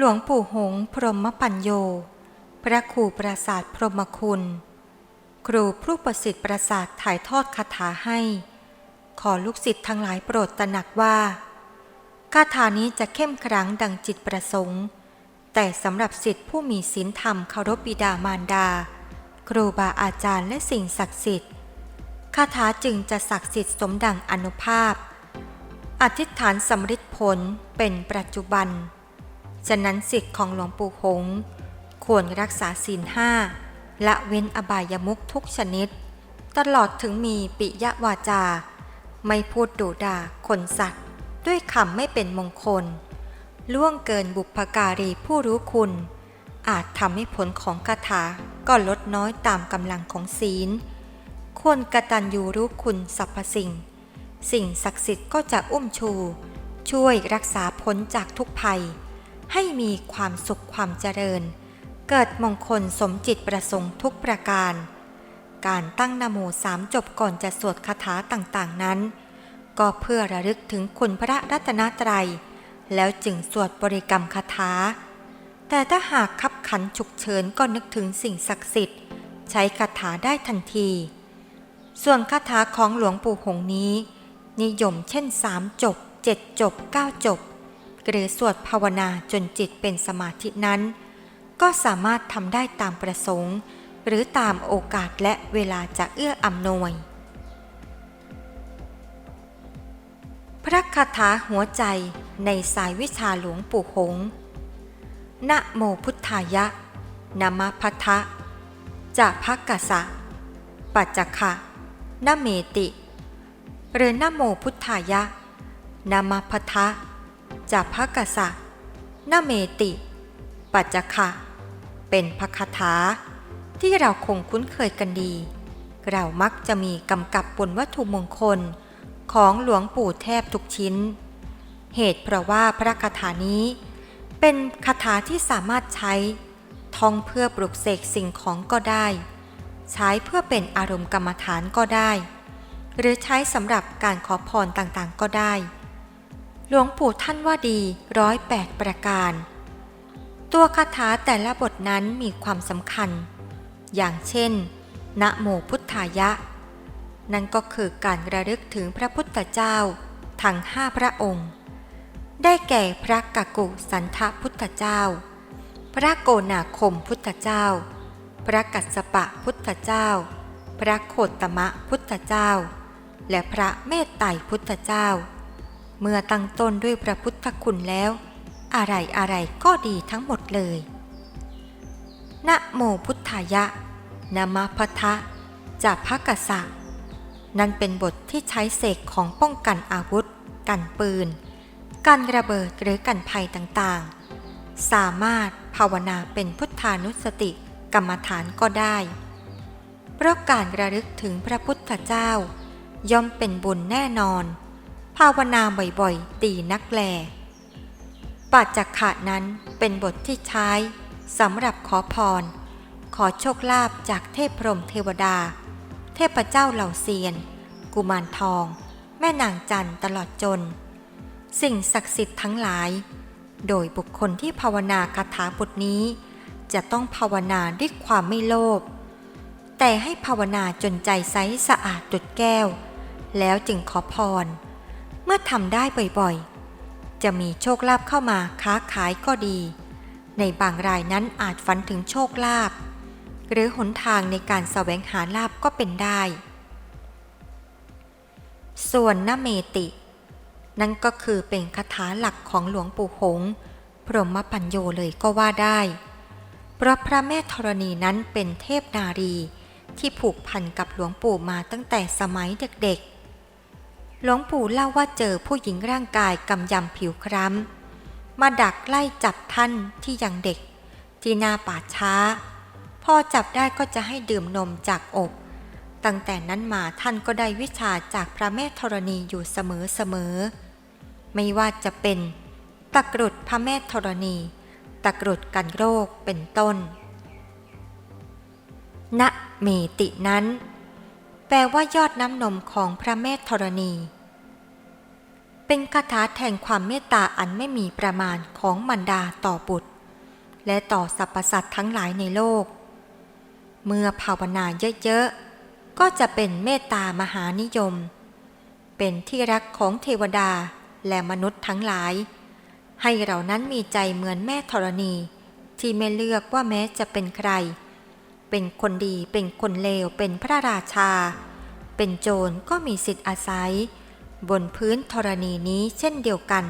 หลวงปู่หงพรหมปัญโย พระครูประสาทพรหมคุณ ครูผู้ประสิทธิ์ประสาทถ่ายทอดคาถาให้ ขอลูกศิษย์ทั้งหลายโปรดตระหนักว่าคาถานี้จะเข้มขลังดังจิตประสงค์ แต่สำหรับศิษย์ผู้มีศีลธรรมเคารพบิดามารดา ครูบาอาจารย์และสิ่งศักดิ์สิทธิ์คาถาจึงจะศักดิ์สิทธิ์สมดังอนุภาพ อธิษฐานสำฤทธิผลเป็นปัจจุบัน ฉะนั้นสิทธิ์ของหลวงปู่หงควรรักษาศีลห้าละเว้นอบายมุขทุกชนิด ตลอดถึงมีปิยวาจา ไม่พูดดุด่าคนสัตว์ ด้วยคำไม่เป็นมงคล ล่วงเกินบุพการีผู้รู้คุณ อาจทำให้ผลของคาถาก็ลดน้อยตามกำลังของศีล ควรกระตัญญูรู้คุณสรรพสิ่ง สิ่งศักดิ์สิทธิ์ก็จะอุ้มชู ช่วยรักษาพ้นจากทุกภัย ให้มีความสุขความเจริญ เกิดมงคลสมจิตประสงค์ทุกประการ การตั้งนโมสามจบก่อนจะสวดคาถาต่างๆนั้น ก็เพื่อระลึกถึงคุณพระรัตนตรัย แล้วจึงสวดบริกรรมคาถา แต่ถ้าหากขับขันฉุกเฉินก็นึกถึงสิ่งศักดิ์สิทธิ์ ใช้คาถาได้ทันที ส่วนคาถาของหลวงปู่หงส์นี้ นิยมเช่นสามจบเจ็ดจบเก้าจบ หรือสวดภาวนาจนจิตเป็นสมาธินั้น ก็สามารถทำได้ตามประสงค์ หรือตามโอกาสและเวลาจะเอื้ออำนวย พระคาถาหัวใจในสายวิชาหลวงปู่หง นะโมพุทธายะนะมพัทะจะพักกะสะ ปัจจคะนะเมติ หรือนะโมพุทธายะนะมพัทะ จะพักกะนเมติ ปัจจคะเป็นพระคาถาที่เราคงคุ้นเคยกันดี เรามักจะมีกำกับบนวัตถุมงคลของหลวงปู่แทบทุกชิ้น เหตุเพราะว่าพระคาถานี้ เป็นคาถาที่สามารถใช้ท่องเพื่อปลุกเสกสิ่งของก็ได้ ใช้เพื่อเป็นอารมณ์กรรมฐานก็ได้ หรือใช้สำหรับการขอพรต่างๆก็ได้ หลวงปู่ท่านว่าดีร้อยแปดประการ ตัวคาถาแต่ละบทนั้นมีความสำคัญ อย่างเช่น นะโมพุทธายะ นั่นก็คือการระลึกถึงพระพุทธเจ้า ทั้งห้าพระองค์ ได้แก่พระกกุสันทพุทธเจ้า พระโกนาคมพุทธเจ้า พระกัสสปะพุทธเจ้า พระโคตมะพุทธเจ้า และพระเมตไตรพุทธเจ้า เมื่อตั้งต้นด้วยพระพุทธคุณแล้ว อะไรอะไรก็ดีทั้งหมดเลย นะโมพุทธายะนะมะพะทะจากพระกษะนั่นเป็นบทที่ใช้เสกของป้องกันอาวุธ กันปืนการระเบิดหรือกันภัยต่างๆ สามารถภาวนาเป็นพุทธานุสติกรรมฐานก็ได้ เพราะการระลึกถึงพระพุทธเจ้า ย่อมเป็นบุญแน่นอน ภาวนาบ่อยๆ ตีนักแลปัจจขะนั้นเป็นบทที่ใช้สำหรับขอพร ขอโชคลาภจากเทพพรหมเทวดา เทพเจ้าเหล่าเซียน กุมารทอง แม่นางจันตลอดจน สิ่งศักดิ์สิทธิ์ทั้งหลาย โดยบุคคลที่ภาวนาคาถาบทนี้ จะต้องภาวนาด้วยความไม่โลภแต่ให้ภาวนาจนใจใสสะอาดดุดแก้ว แล้วจึงขอพร มื่อทำได้บ่อยๆ จะมีโชคลาภเข้ามาค้าขายก็ดี ในบางรายนั้นอาจฝันถึงโชคลาภหรือหนทางในการแสวงหาลาภก็เป็นได้ ส่วนนเมติ นั่นก็คือเป็นคาถาหลักของหลวงปู่หง พรหมปัญโยเลยก็ว่าได้ เพราะพระแม่ธรณีนั้นเป็นเทพนารีที่ผูกพันกับหลวงปู่มาตั้งแต่สมัยเด็กๆ หลวงปู่เล่าว่าเจอผู้หญิงร่างกายกำยำผิวคล้ำมาดักไล่จับท่านที่ยังเด็ก ที่หน้าป่าช้าพอจับได้ก็จะให้ดื่มนมจากอก ตั้งแต่นั้นมาท่านก็ได้วิชาจากพระแม่ธรณีอยู่เสมอๆไม่ว่าจะเป็นตะกรุดพระแม่ธรณี ตะกรุดกันโรคเป็นต้น ณ เมตินั้น แปลว่ายอดน้ำนมของพระแม่ธรณี เป็นคาถาแห่งความเมตตาอันไม่มีประมาณของมารดาต่อบุตร และต่อสรรพสัตว์ทั้งหลายในโลก เมื่อภาวนาเยอะๆ ก็จะเป็นเมตตามหานิยม เป็นที่รักของเทวดาและมนุษย์ทั้งหลาย ให้เรานั้นมีใจเหมือนแม่ธรณี ที่ไม่เลือกว่าแม้จะเป็นใคร เป็นคนดีเป็นคนเลวเป็นพระราชา เป็นโจรก็มีสิทธิ์อาศัย บนพื้นธรณีนี้เช่นเดียวกัน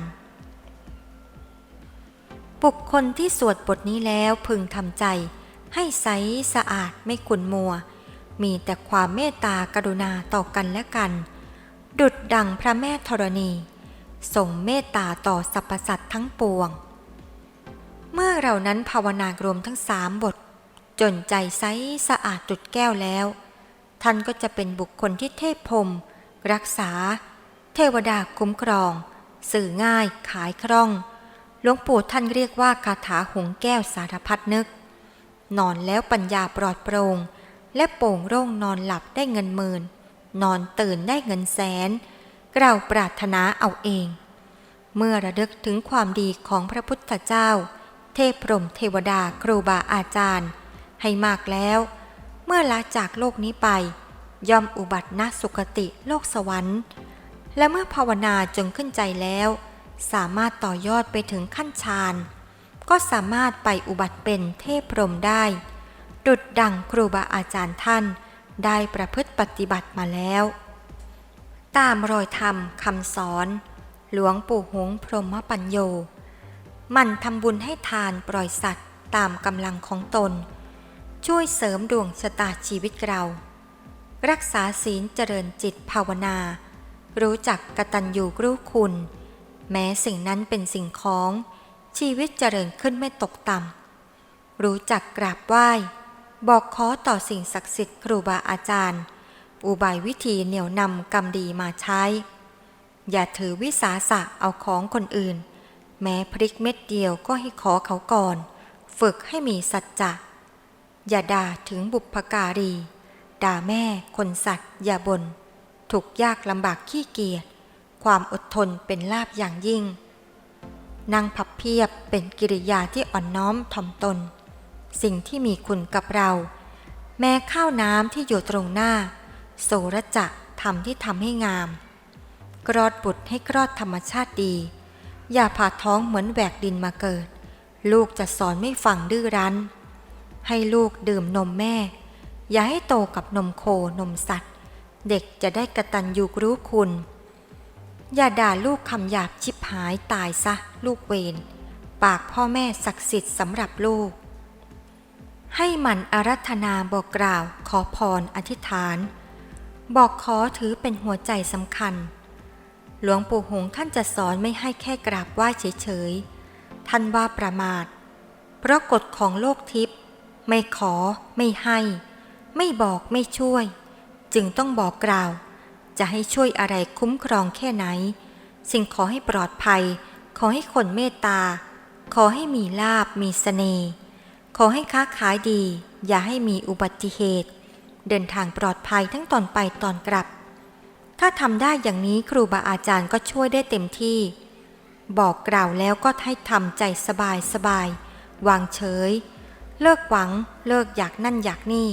บุคคลที่สวดบทนี้แล้วพึงทำใจ ให้ใสสะอาดไม่ขุนมัว มีแต่ความเมตตากรุณาต่อกันและกัน ดุดดังพระแม่ธรณีส่งเมตตาต่อสรรพสัตว์ทั้งปวง เมื่อเรานั้นภาวนารวมทั้งสามบท จนใจใสสะอาดตุดแก้วแล้ว ท่านก็จะเป็นบุคคลที่เทพพรมรักษา เทวดาคุ้มครอง สื่อง่ายขายคล่อง หลวงปู่ท่านเรียกว่าคาถาหงแก้วสารพัดนึก นอนแล้วปัญญาปลอดโปร่งและโป่งโร่งนอนหลับได้เงินหมื่น นอนตื่นได้เงินแสนเราปรารถนาเอาเอง เมื่อระลึกถึงความดีของพระพุทธเจ้า เทพพรมเทวดาครูบาอาจารย์ ให้มากแล้ว เมื่อลาจากโลกนี้ไป ย่อมอุบัติณสุคติโลกสวรรค์ และเมื่อภาวนาจงขึ้นใจแล้ว สามารถต่อยอดไปถึงขั้นฌานก็สามารถไปอุบัติเป็นเทพพรหมได้ ดุดดังครูบาอาจารย์ท่านได้ประพฤติปฏิบัติมาแล้ว ตามรอยธรรมคำสอน หลวงปู่หงส์พรหมปัญโยมันทำบุญให้ทานปล่อยสัตว์ตามกำลังของตน ช่วยเสริมดวงชะตาชีวิตเรา รักษาศีลเจริญจิตภาวนา รู้จักกตัญญูรู้คุณ แม้สิ่งนั้นเป็นสิ่งของ ชีวิตเจริญขึ้นไม่ตกต่ำรู้จักกราบไหว้ บอกขอต่อสิ่งศักดิ์สิทธิ์ครูบาอาจารย์ อุบายวิธีเหนี่ยวนำกรรมดีมาใช้ อย่าถือวิสาสะเอาของคนอื่น แม้พริกเม็ดเดียวก็ให้ขอเขาก่อน ฝึกให้มีสัจจะ อย่าด่าถึงบุพการี ด่าแม่คนสัตว์ อย่าบน่นถูกยากลำบากขี้เกียจความอดทนเป็นลาบอย่างยิ่ง นั่งพับเพียบเป็นกิริยาที่อ่อนน้อมถ่อมตน สิ่งที่มีคุณกับเรา แม้ข้าวน้ำที่อยู่ตรงหน้า โสระจะทำที่ทำให้งามกรอดบุตรให้กรอดธรรมชาติดี อย่าผ่าท้องเหมือนแหวกดินมาเกิด ลูกจะสอนไม่ฟังดื้อรั้น ให้ลูกดื่มนมแม่ อย่าให้โตกับนมโคนมสัตว์ เด็กจะได้กระตันยูรู้คุณ อย่าด่าลูกคำหยาบชิบหายตายซะ ลูกเวรปากพ่อแม่ศักดิ์สิทธิ์สำหรับลูก ให้มันอารัธนาบอกกล่าวขอพรอธิษฐาน บอกขอถือเป็นหัวใจสำคัญ หลวงปู่หงท่านจะสอนไม่ให้แค่กราบไหว้เฉยๆท่านว่าประมาท เพราะกฎของโลกทิพย์ ไม่ขอ ไม่ให้ ไม่บอกไม่ช่วย จึงต้องบอกกล่าว จะให้ช่วยอะไรคุ้มครองแค่ไหน สิ่งขอให้ปลอดภัย ขอให้คนเมตตา ขอให้มีลาบมีสเสน่ห์ขอให้ค้าขายดี อย่าให้มีอุบัติเหตุ เดินทางปลอดภัยทั้งตอนไปตอนกลับ ถ้าทำได้อย่างนี้ครูบาอาจารย์ก็ช่วยได้เต็มที่ บอกกล่าวแล้วก็ให้ทำใจสบายสบายวางเฉย เลิกหวัง เลิกอยากนั่นอยากนี่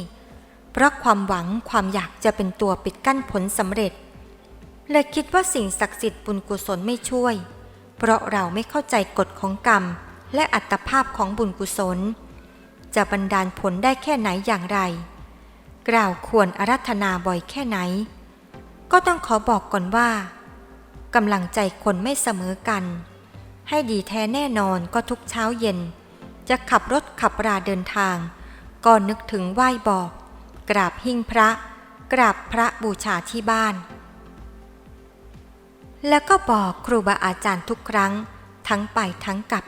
เพราะความหวังความอยากจะเป็นตัวปิดกั้นผลสำเร็จ เลยคิดว่าสิ่งศักดิ์สิทธิ์บุญกุศลไม่ช่วย เพราะเราไม่เข้าใจกฎของกรรม และอัตภาพของบุญกุศล จะบันดาลผลได้แค่ไหนอย่างไร กล่าวควรอารัธนาบ่อยแค่ไหน ก็ต้องขอบอกก่อนว่ากำลังใจคนไม่เสมอกัน ให้ดีแท้แน่นอนก็ทุกเช้าเย็น จะขับรถขับราเดินทาง ก็นึกถึงไหว้บอก กราบหิ้งพระ กราบพระบูชาที่บ้าน แล้วก็บอกครูบาอาจารย์ทุกครั้ง ทั้งไปทั้งกลับ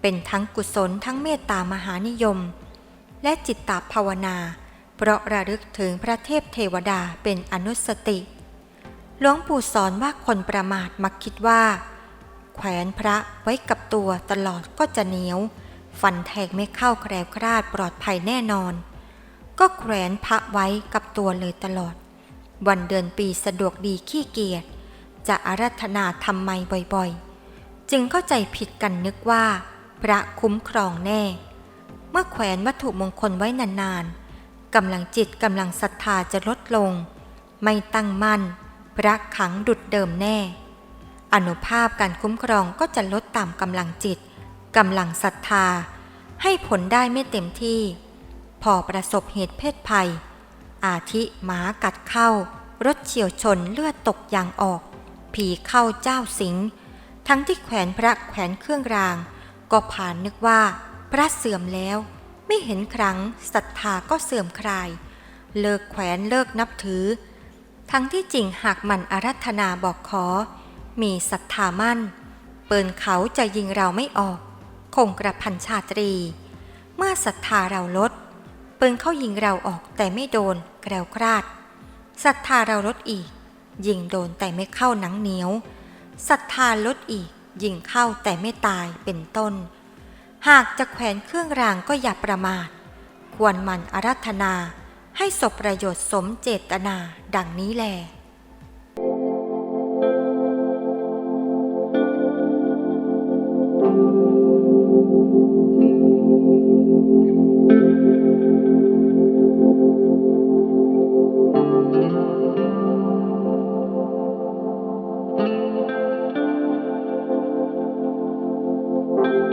เป็นทั้งกุศลทั้งเมตตามหานิยม และจิตตภาวนา เพราะระลึกถึงพระเทพเทวดาเป็นอนุสติหลวงปู่สอนว่าคนประมาทมักคิดว่า แขวนพระไว้กับตัวตลอดก็จะเหนียว ฟันแทงไม่เข้าแคล้วคลาดปลอดภัยแน่นอน ก็แขวนพระไว้กับตัวเลยตลอด วันเดือนปีสะดวกดีขี้เกียจจะอารัธนาทำไมบ่อยๆ จึงเข้าใจผิดกันนึกว่า พระคุ้มครองแน่ เมื่อแขวนวัตถุมงคลไว้นานๆกำลังจิตกำลังศรัทธาจะลดลง ไม่ตั้งมั่น พระขังดุดเดิมแน่ อนุภาพการคุ้มครองก็จะลดตามกำลังจิต กำลังศรัทธา ให้ผลได้ไม่เต็มที่ พอประสบเหตุเพศภัย อาทิหมากัดเข้า รถเฉียวชนเลือดตกยางออก ผีเข้าเจ้าสิง ทั้งที่แขวนพระแขวนเครื่องราง ก็ผ่านนึกว่า พระเสื่อมแล้ว ไม่เห็นครั้งศรัทธาก็เสื่อมคลาย เลิกแขวนเลิกนับถือ ทั้งที่จริงหากมันอารัธนาบอกขอ มีศรัทธามั่น เปินเขาจะยิงเราไม่ออก คงกระพันชาตรี เมื่อศรัทธาเราลดปืนเข้ายิงเราออกแต่ไม่โดนแกล้วกราดศรัทธาเราลดอีก ยิงโดนแต่ไม่เข้าหนังเหนียวศรัทธาลดอีก ยิงเข้าแต่ไม่ตายเป็นต้น หากจะแขวนเครื่องรางก็อย่าประมาท ควรหมันอารัธนาให้สบประโยชน์สมเจตนาดังนี้แลอ